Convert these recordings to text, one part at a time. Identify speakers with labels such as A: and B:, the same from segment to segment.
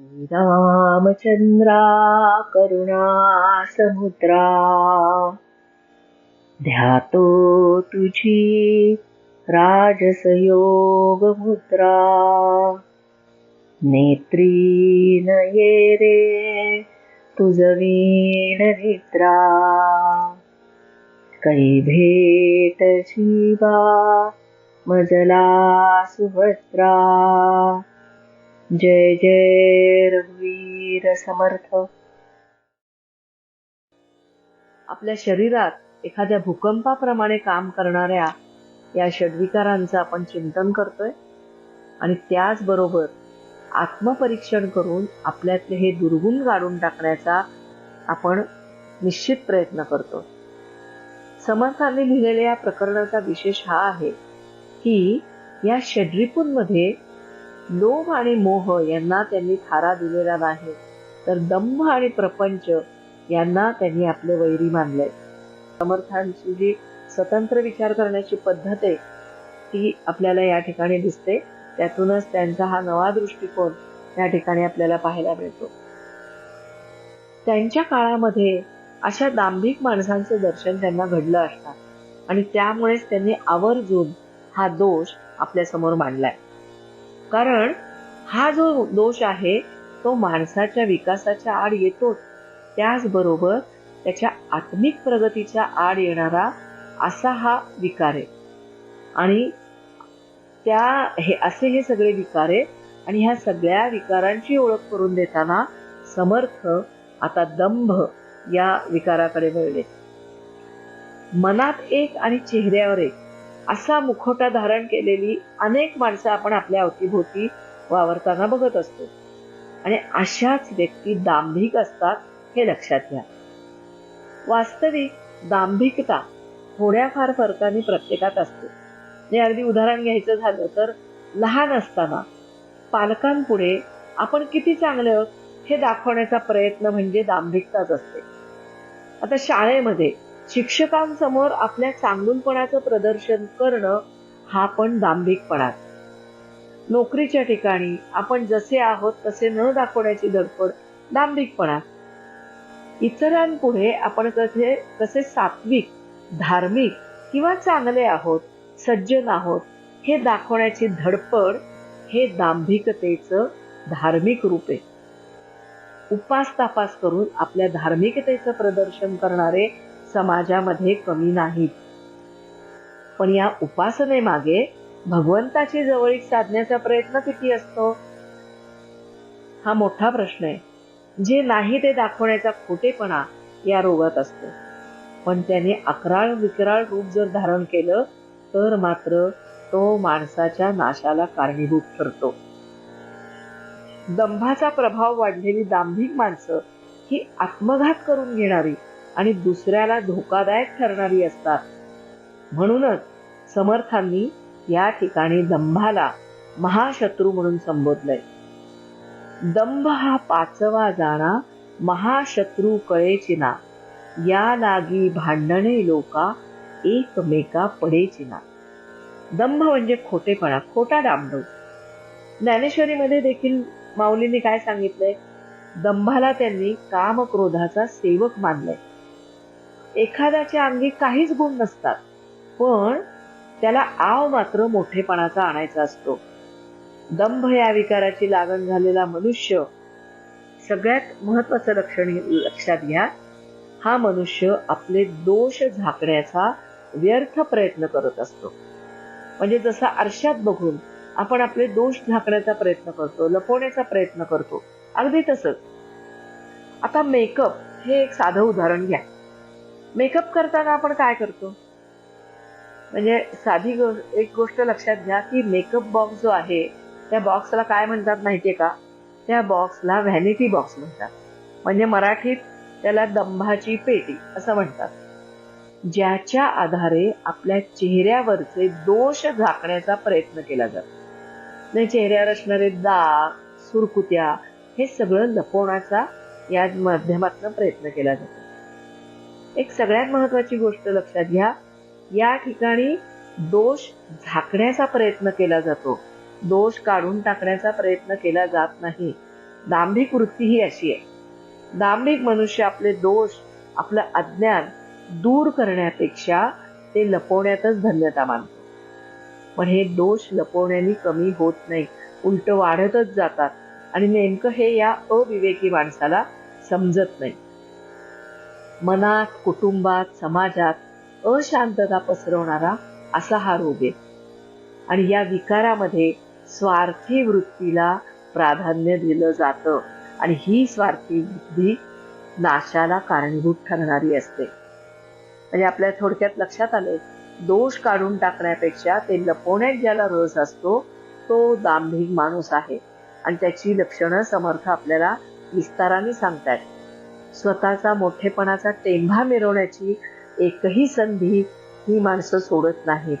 A: श्रीरामचन्द्रा करुणा समुद्रा ध्यातो तुझी राजसयोगमुद्रा नेत्री नये रे तुझवीण निद्रा कै भेट शिवा मजला सुभद्रा। जय जय रघुवीर समर्थ. आपल्या शरीरात एखाद्या भूकंपाप्रमाणे काम करणाऱ्या या षड्विकारांचं आपण चिंतन करतोय आणि त्याचबरोबर आत्मपरीक्षण करून आपल्यातले हे दुर्गुण काढून टाकण्याचा आपण निश्चित प्रयत्न करतो समर्थांनी लिहिलेल्या या प्रकरणाचा विशेष हा आहे की या षड्रिपूंमध्ये लोभ आणि मोह यांना त्यांनी थारा दिलेला नाही. तर दंभ आणि प्रपंच यांना त्यांनी आपले वैरी मानले. समर्थांची जी स्वतंत्र विचार करण्याची पद्धत आहे. ती आपल्याला या ठिकाणी दिसते. त्यातूनच त्यांचा हा नवा दृष्टिकोन या ठिकाणी आपल्याला पाहायला मिळतो. त्यांच्या काळामध्ये अशा दांभिक माणसांचं दर्शन त्यांना घडलं असणार. आणि त्यामुळेच त्यांनी आवर्जून हा दोष आपल्यासमोर मांडलाय. कारण हा जो दोष आहे तो माणसाच्या विकासाच्या आड येतोच. त्याचबरोबर त्याच्या आत्मिक प्रगतीच्या आड येणारा असा हा विकार आहे. आणि त्या हे असे हे सगळे विकार आहे आणि ह्या सगळ्या विकारांची ओळख करून देताना समर्थ आता दंभ या विकाराकडे वळले. मनात एक आणि चेहऱ्यावर एक. असा मुखवटा धारण केलेली अनेक माणसं आपण आपल्या अवतीभोवती वावरताना बघत असतो. आणि अशाच व्यक्ती दांभिक असतात हे लक्षात घ्या. वास्तविक दांभिकता थोड्याफार फरकाने प्रत्येकात असते. म्हणजे अगदी उदाहरण घ्यायचं झालं तर लहान असताना पालकांपुढे आपण किती चांगले आहोत हे दाखवण्याचा प्रयत्न म्हणजे दांभिकताच असते. आता शाळेमध्ये शिक्षकांसमोर आपल्या चांगुलपणाचं प्रदर्शन करणं हा पण दांभिकपणा नोकरीच्या ठिकाणी आपण जसे आहोत तसे न दाखवण्याची धडपड दांभिकपणा इतरांपुढे आपण कसे कसे सात्विक धार्मिक किंवा चांगले आहोत सज्जन आहोत हे दाखवण्याची धडपड हे दांभिकतेचं धार्मिक रूप. आहे उपास तापास करून आपल्या धार्मिकतेचं प्रदर्शन करणारे समाजामध्ये कमी नाहीत. पण या उपासनेमागे भगवंताची जवळीक साधण्याचा प्रयत्न किती असतो? हा मोठा प्रश्न आहे. जे नाही ते दाखवण्याचा खोटेपणा या रोगात असतो. पण त्याने अकराळ विकराळ रूप जर धारण केलं तर मात्र तो माणसाच्या नाशाला कारणीभूत ठरतो. दंभाचा प्रभाव वाढलेली दांभिक माणसं ही आत्मघात करून घेणारी आणि दुसऱ्याला धोकादायक ठरणारी असतात. म्हणूनच समर्थांनी या ठिकाणी दंभाला महाशत्रू म्हणून संबोधलंय. दंभ हा पाचवा जाणा महाशत्रू कळेची ना या लागी भांडणे लोका एकमेका पडेची ना दंभ म्हणजे खोटेपणा खोटा डांबडव ज्ञानेश्वरीमध्ये देखील माऊलीने काय सांगितलंय? दंभाला त्यांनी काम क्रोधाचा सेवक मानलाय. एखाद्याच्या अंगी काहीच गुण नसतात. पण त्याला आव मात्र मोठेपणाचा आणायचा असतो. दंभ या विकाराची लागण झालेला मनुष्य सगळ्यात महत्वाचं लक्षण लक्षात घ्या. हा मनुष्य आपले दोष झाकण्याचा व्यर्थ प्रयत्न करत असतो. म्हणजे जसा आरशात बघून आपण आपले दोष झाकण्याचा प्रयत्न करतो लपवण्याचा प्रयत्न करतो. अगदी तसंच. आता मेकअप हे एक साधं उदाहरण घ्या. मेकअप करताना आपण काय करतो? म्हणजे साधी गो एक गोष्ट लक्षात घ्या की मेकअप बॉक्स जो आहे त्या बॉक्सला काय म्हणतात माहितीये का? त्या बॉक्सला व्हॅनिटी बॉक्स म्हणतात. म्हणजे मराठीत त्याला दंभाची पेटी असं म्हणतात. ज्याच्या आधारे आपल्या चेहऱ्यावरचे दोष झाकण्याचा प्रयत्न केला जातो. नाही चेहऱ्यावर असणारे दाग सुरकुत्या हे सगळं लपवण्याचा या माध्यमातून प्रयत्न केला जातो. एक सगळ्यात महत्वाची गोष्ट लक्षात घ्या. या ठिकाणी दोष झाकण्याचा प्रयत्न केला जातो. दोष काढून टाकण्याचा प्रयत्न केला जात नाही. दांभिक वृत्ती ही अशी आहे. दांभिक मनुष्य आपले दोष आपलं अज्ञान दूर करण्यापेक्षा ते लपवण्यातच धन्यता मानतो. पण हे दोष लपवण्याने कमी होत नाही उलट वाढतच जातात आणि नेमकं हे या अविवेकी माणसाला समजत नाही. मनात कुटुंबात समाजात अशांतता पसरवणारा असा हा रोग आहे. आणि या विकारामध्ये स्वार्थी वृत्तीला प्राधान्य दिलं जातं. आणि ही स्वार्थी बुद्धी नाशाला कारणीभूत ठरणारी असते. म्हणजे आपल्या थोडक्यात लक्षात आले दोष काढून टाकण्यापेक्षा ते लपवण्यात ज्याला रस असतो तो दांभिक माणूस आहे. आणि त्याची लक्षणं समर्थ आपल्याला विस्ताराने सांगतायत. स्वतःचा मोठेपणाचा टेंभा मिरवण्याची एकही संधी ही माणसं सोडत नाहीत.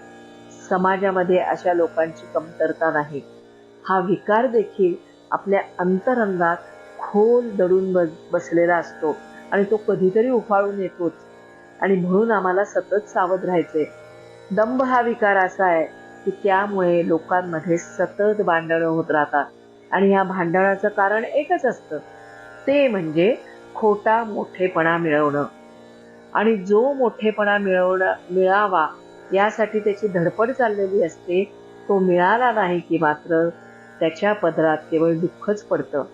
A: समाजामध्ये अशा लोकांची कमतरता नाही. हा विकार देखील आपल्या अंतरंगात खोल दडून बस बसलेला असतो आणि तो कधीतरी उफाळून येतोच. आणि म्हणून आम्हाला सतत सावध राहायचे दंभ हा विकार असा आहे की त्यामुळे लोकांमध्ये सतत भांडणं होत राहतात. आणि ह्या भांडणाचं कारण एकच असतं. ते म्हणजे खोटा मोठेपणा मिळवणं. आणि जो मोठेपणा मिळवणं मिळावा यासाठी त्याची धडपड चाललेली असते तो मिळाला नाही की मात्र त्याच्या पदरात केवळ दुःखच पडतं.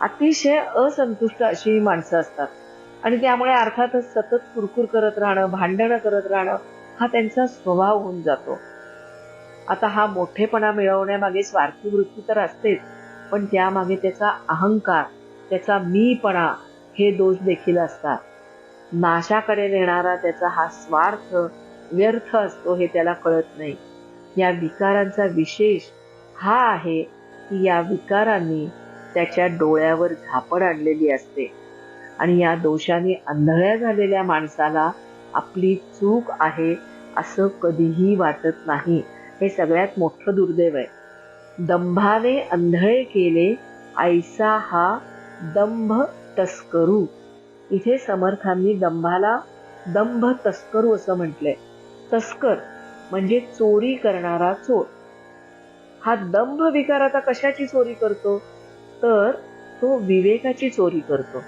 A: अतिशय असंतुष्ट अशी ही माणसं असतात. आणि त्यामुळे अर्थातच सतत कुरकुर करत राहणं भांडणं करत राहणं हा त्यांचा स्वभाव होऊन जातो. आता हा मोठेपणा मिळवण्यामागे स्वार्थी वृत्ती तर असतेच पण त्यामागे त्याचा अहंकार त्याचा मीपणा हे दोष देखील असतात. नाशाकडे नेणारा त्याचा हा स्वार्थ व्यर्थ असतो हे त्याला कळत नाही. या विकारांचा विशेष हा आहे की या विकारांनी त्याच्या डोळ्यावर झापड आणलेली असते आणि या दोषाने आंधळ्या झालेल्या माणसाला आपली चूक आहे असं कधीही वाटत नाही. हे सगळ्यात मोठं दुर्दैव आहे. दंभाने आंधळे केले ऐसा हा दंभ तस्करू. इथे समर्थांनी दंभाला दंभ तस्करू असं म्हटलंय. तस्कर म्हणजे चोरी करणारा चोर. हा दंभ विकार आता कशाची चोरी करतो? तर तो विवेकाची चोरी करतो.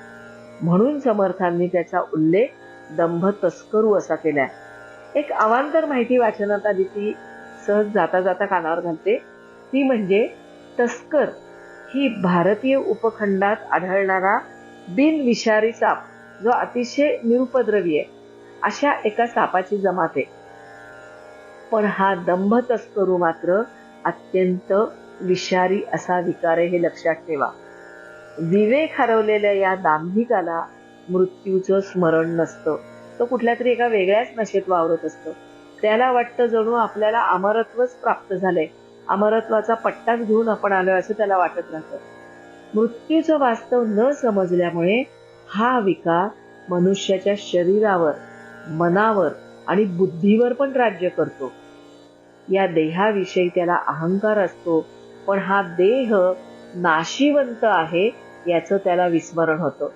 A: म्हणून समर्थांनी त्याचा उल्लेख दंभ तस्करू असा केलाय. एक अवांतर माहिती वाचनात आली ती सहज जाता जाता कानावर घालते. ती म्हणजे तस्कर ही भारतीय उपखंडात आढळणारा बिनविषारी साप जो अतिशय निरुपद्रवी आहे अशा एका सापाची जमात आहे. पण हा दंभ तस्करू मात्र अत्यंत विषारी असा विकार आहे हे लक्षात ठेवा. विवेक हरवलेल्या या दांभिकाला मृत्यूचं स्मरण नसतं. तो कुठल्या तरी एका वेगळ्याच नशेत वावरत असतो. त्याला वाटतं जणू आपल्याला अमरत्वच प्राप्त झालंय. अमरत्वाचा पट्टाच घेऊन आपण आलोय असं त्याला वाटत राहतं. मृत्यूचं वास्तव न समजल्यामुळे हा विकार मनुष्याच्या शरीरावर मनावर आणि बुद्धीवर पण राज्य करतो. या देहाविषयी त्याला अहंकार असतो पण हा देह नाशिवंत आहे याचं त्याला विस्मरण होतं.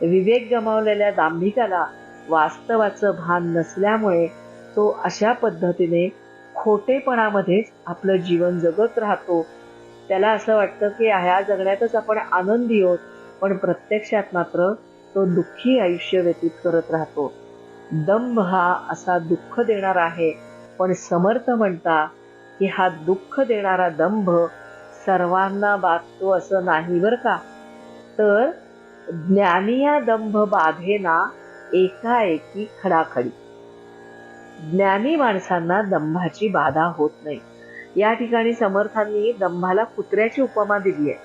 A: विवेक गमावलेल्या दांभिकाला वास्तवाचं भान नसल्यामुळे तो अशा पद्धतीने खोटेपणामध्येच आपलं जीवन जगत राहतो त्याला असं वाटतं की ह्या जगण्यातच आपण आनंदी आहोत पण प्रत्यक्षात मात्र तो दुःखी आयुष्य व्यतीत करत राहतो. दंभ हा असा दुःख देणारा आहे पण समर्थ म्हणता की हा दुःख देणारा दंभ सर्वांना बाधतो असं नाही बर का? तर ज्ञानिया दंभ बाधेना एकाएकी खडाखडी. ज्ञानी माणसांना दंभाची बाधा होत नाही. या ठिकाणी समर्थांनी दंभाला कुत्र्याची उपमा दिली आहे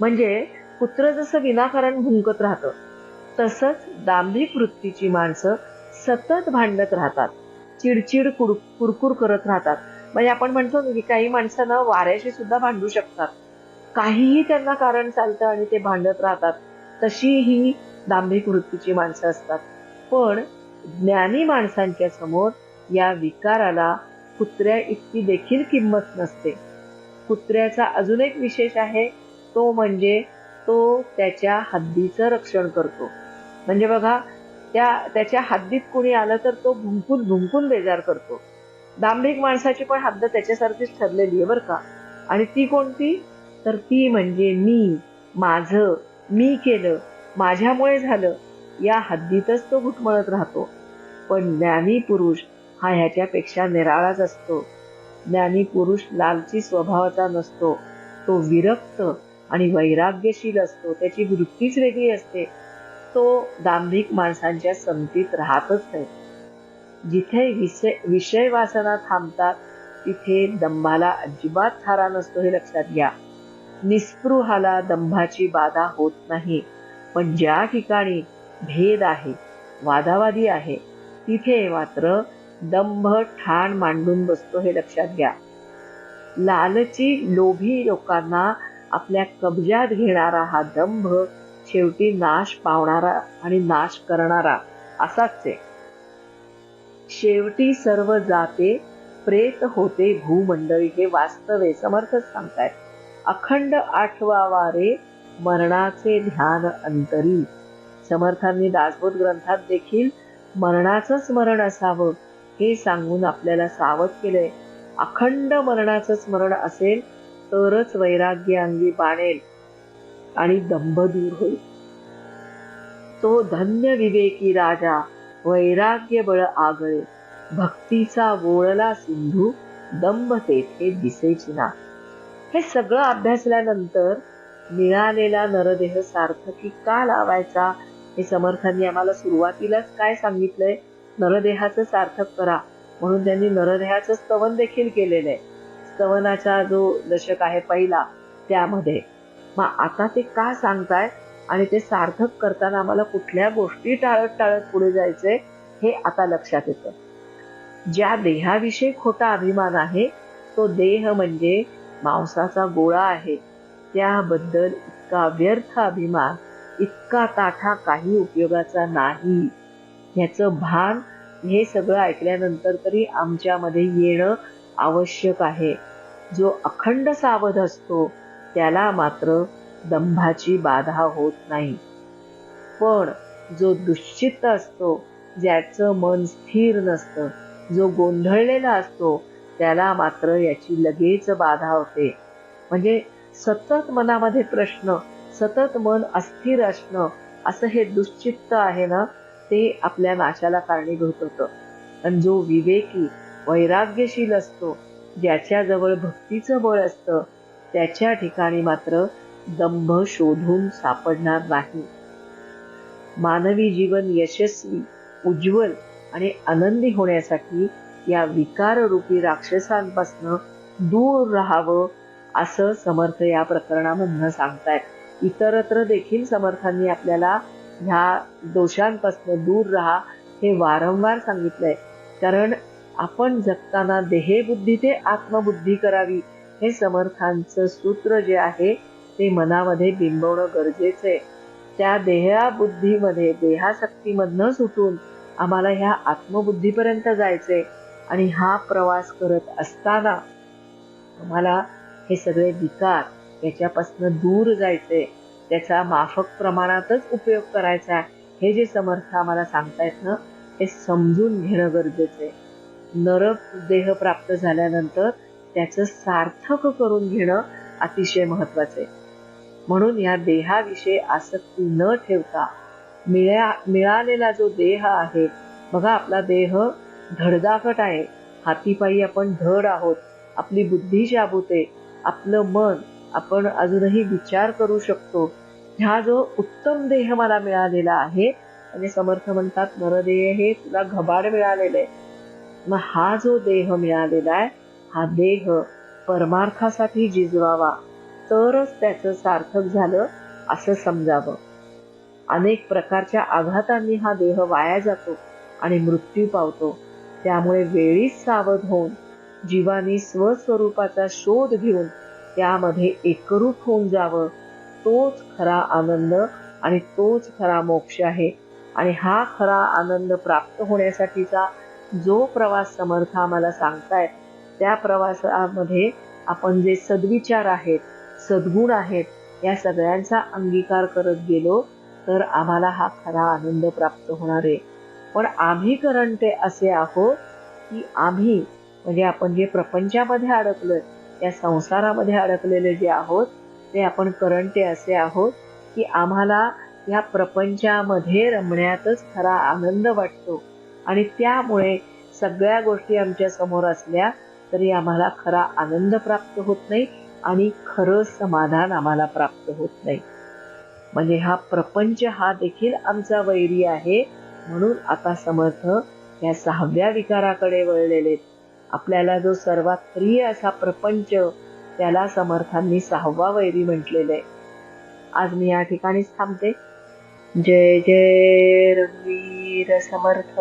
A: म्हणजे कुत्र जसं विनाकारण भुंकत राहतं तसंच दांभिक वृत्तीची माणसं सतत भांडत राहतात चिडचिड कुड कुरकुर करत राहतात. म्हणजे आपण म्हणतो की काही माणसानं वाऱ्याशी सुद्धा भांडू शकतात. काहीही त्यांना कारण चालतं आणि ते भांडत राहतात तशी ही दांभिक वृत्तीची माणसं असतात. पण ज्ञानी माणसांच्या समोर या विकाराला कुत्र्या इतकी देखील किंमत नसते. कुत्र्याचा अजून एक विशेष आहे तो म्हणजे तो त्याच्या हद्दीचं रक्षण करतो. म्हणजे बघा त्या त्याच्या हद्दीत कुणी आलं तर तो भुंकून भुंकून बेजार करतो. दांभिक माणसाची पण हद्द त्याच्यासारखीच ठरलेली आहे बरं का. आणि ती कोणती? तर ती म्हणजे मी माझं मी केलं माझ्यामुळे झालं या हद्दीतच तो घुटमळत राहतो. पण ज्ञानी पुरुष हा ह्याच्यापेक्षा निराळाच असतो. ज्ञानी पुरुष लालची स्वभावाचा नसतो. तो विरक्त आणि वैराग्यशील असतो. त्याची वृत्तीच वेगळी असते. तो दांभिक माणसांच्या संगतीत राहतच नाही. जिथे विषय विषय वासना थांबतात तिथे दंभाला अजिबात थारा नसतो हे लक्षात घ्या. निस्पृहाला दंभाची बाधा होत नाही. पण ज्या ठिकाणी भेद आहे वादावादी आहे तिथे मात्र दंभ ठाण मांडून बसतो हे लक्षात घ्या. लालची लोभी लोकांना आपल्या कब्जात घेणारा हा दंभ शेवटी नाश पावणारा आणि नाश करणारा असाच आहे. शेवटी सर्व जाते प्रेत होते भूमंडळी हे वास्तवे समर्थच सांगतायत. अखंड आठवावा रे मरणाचे ध्यान अंतरी. समर्थांनी दासबोध ग्रंथात देखील मरणाचं स्मरण असावं. हे सांगून आपल्याला सावध केलंय. अखंड मरणाचं स्मरण असेल तरच वैराग्य अंगी बाणेल आणि दंभ दूर होईल. तो धन्य विवेकी राजा वैराग्य बळ आगळे भक्तीचा वोळला सिंधू दंभ तेथे दिसेची ना हे सगळं अभ्यासल्यानंतर मिळालेला नरदेह सार्थकी का लावायचा? हे समर्थांनी आम्हाला सुरुवातीलाच काय सांगितलंय? नरदेहाचं सार्थक करा म्हणून त्यांनी नरदेहाचं स्तवन देखील केलेलं आहे स्तवनाचा जो दशक आहे पहिला त्यामध्ये. मग आता ते का सांगताय? आणि ते सार्थक करताना आम्हाला कुठल्या गोष्टी टाळत टाळत पुढे जायचंय हे आता लक्षात येतं. ज्या देहाविषयी खोटा अभिमान आहे तो देह म्हणजे मांसाचा गोळा आहे. त्याबद्दल इतका व्यर्थ अभिमान इतका ताठा काही उपयोगाचा नाही. ह्याचं भान हे सगळं ऐकल्यानंतर तरी आमच्यामध्ये येणं आवश्यक आहे. जो अखंड सावध असतो त्याला मात्र दंभाची बाधा होत नाही. पण जो दुश्चित्त असतो ज्याचं मन स्थिर नसतं जो गोंधळलेला असतो त्याला मात्र याची लगेच बाधा होते. म्हणजे सतत मनामध्ये प्रश्न सतत मन अस्थिर असणं असं हे दुश्चित्त आहे ना ते आपल्या नाशाला कारणीभूत होतं. आणि जो विवेकी वैराग्यशील असतो ज्याच्याजवळ भक्तीचं बळ असतं त्याच्या ठिकाणी मात्र दंभ शोधून सापडणार नाही. मानवी जीवन यशस्वी उज्ज्वल आणि आनंदी होण्यासाठी या विकाररूपी राक्षसांपासनं दूर राहावं असं समर्थ या प्रकरणामधनं सांगतायत. इतरत्र देखील समर्थांनी आपल्याला ह्या दोषांपासून दूर राहा हे वारंवार सांगितलंय. कारण आपण जगताना देहेबुद्धी ते आत्मबुद्धी करावी हे समर्थांचं सूत्र जे आहे ते मनामध्ये बिंबवणं गरजेचं आहे. त्या देहाबुद्धीमध्ये देहाशक्तीमधनं सुटून आम्हाला ह्या आत्मबुद्धीपर्यंत जायचंय आणि हा प्रवास करत असताना आम्हाला हे सगळे विकार याच्यापासून दूर जायचंय. त्याचा माफक प्रमाणातच उपयोग करायचा हे जे समर्थ आम्हाला सांगतायत ना हे समजून घेणं गरजेचं आहे. नरक देह प्राप्त झाल्यानंतर त्याचं सार्थक करून घेणं अतिशय महत्वाचं आहे. म्हणून या देहाविषयी आसक्ती न ठेवता मिळा मिळालेला जो देह आहे बघा आपला देह धडधाकट आहे. हातीपायी आपण धड आहोत आपली बुद्धी शाबूते आहे आपलं मन आपण अजूनही विचार करू शकतो ह्या जो उत्तम देह मला मिळालेला आहे आणि समर्थ म्हणतात नरदेह हे तुला घबाड मिळालेलं आहे. मग हा जो देह मिळालेला आहे हा देह परमार्थासाठी जिजवावा तरच त्याचं सार्थक झालं असं समजावं. अनेक प्रकारच्या आघातांनी हा देह वाया जातो आणि मृत्यू पावतो. त्यामुळे वेळीच सावध होऊन जीवानी स्वस्वरूपाचा शोध घेऊन त्यामध्ये एकरूप होऊन जावं तोच खरा आनंद आणि तोच खरा मोक्ष आहे. आणि हा खरा आनंद प्राप्त होण्यासाठीचा जो प्रवास समर्थ आम्हाला सांगतायत त्या प्रवासामध्ये आपण जे सद्विचार आहेत सद्गुण आहेत या सगळ्यांचा अंगीकार करत गेलो तर आम्हाला हा खरा आनंद प्राप्त होणार आहे. पण आम्ही करंटे असे आहोत की आम्ही म्हणजे आपण जे प्रपंचामध्ये अडकलोय या संसारामध्ये अडकलेले जे आहोत ते आपण करंटे असे आहोत की आम्हाला ह्या प्रपंचामध्ये रमण्यातच खरा आनंद वाटतो. आणि त्यामुळे सगळ्या गोष्टी आमच्यासमोर असल्या तरी आम्हाला खरा आनंद प्राप्त होत नाही आणि खरं समाधान आम्हाला प्राप्त होत नाही. म्हणजे हा प्रपंच हा देखील आमचा वैरी आहे. म्हणून आता समर्थ या सहाव्या विकाराकडे वळलेले आहेत. आपल्याला जो सर्वात प्रिय असा प्रपंच त्याला समर्थांनी सहावा वैरी म्हटलेलं. आहे आज मी या ठिकाणीच थांबते. जय जय रघुवीर समर्थ.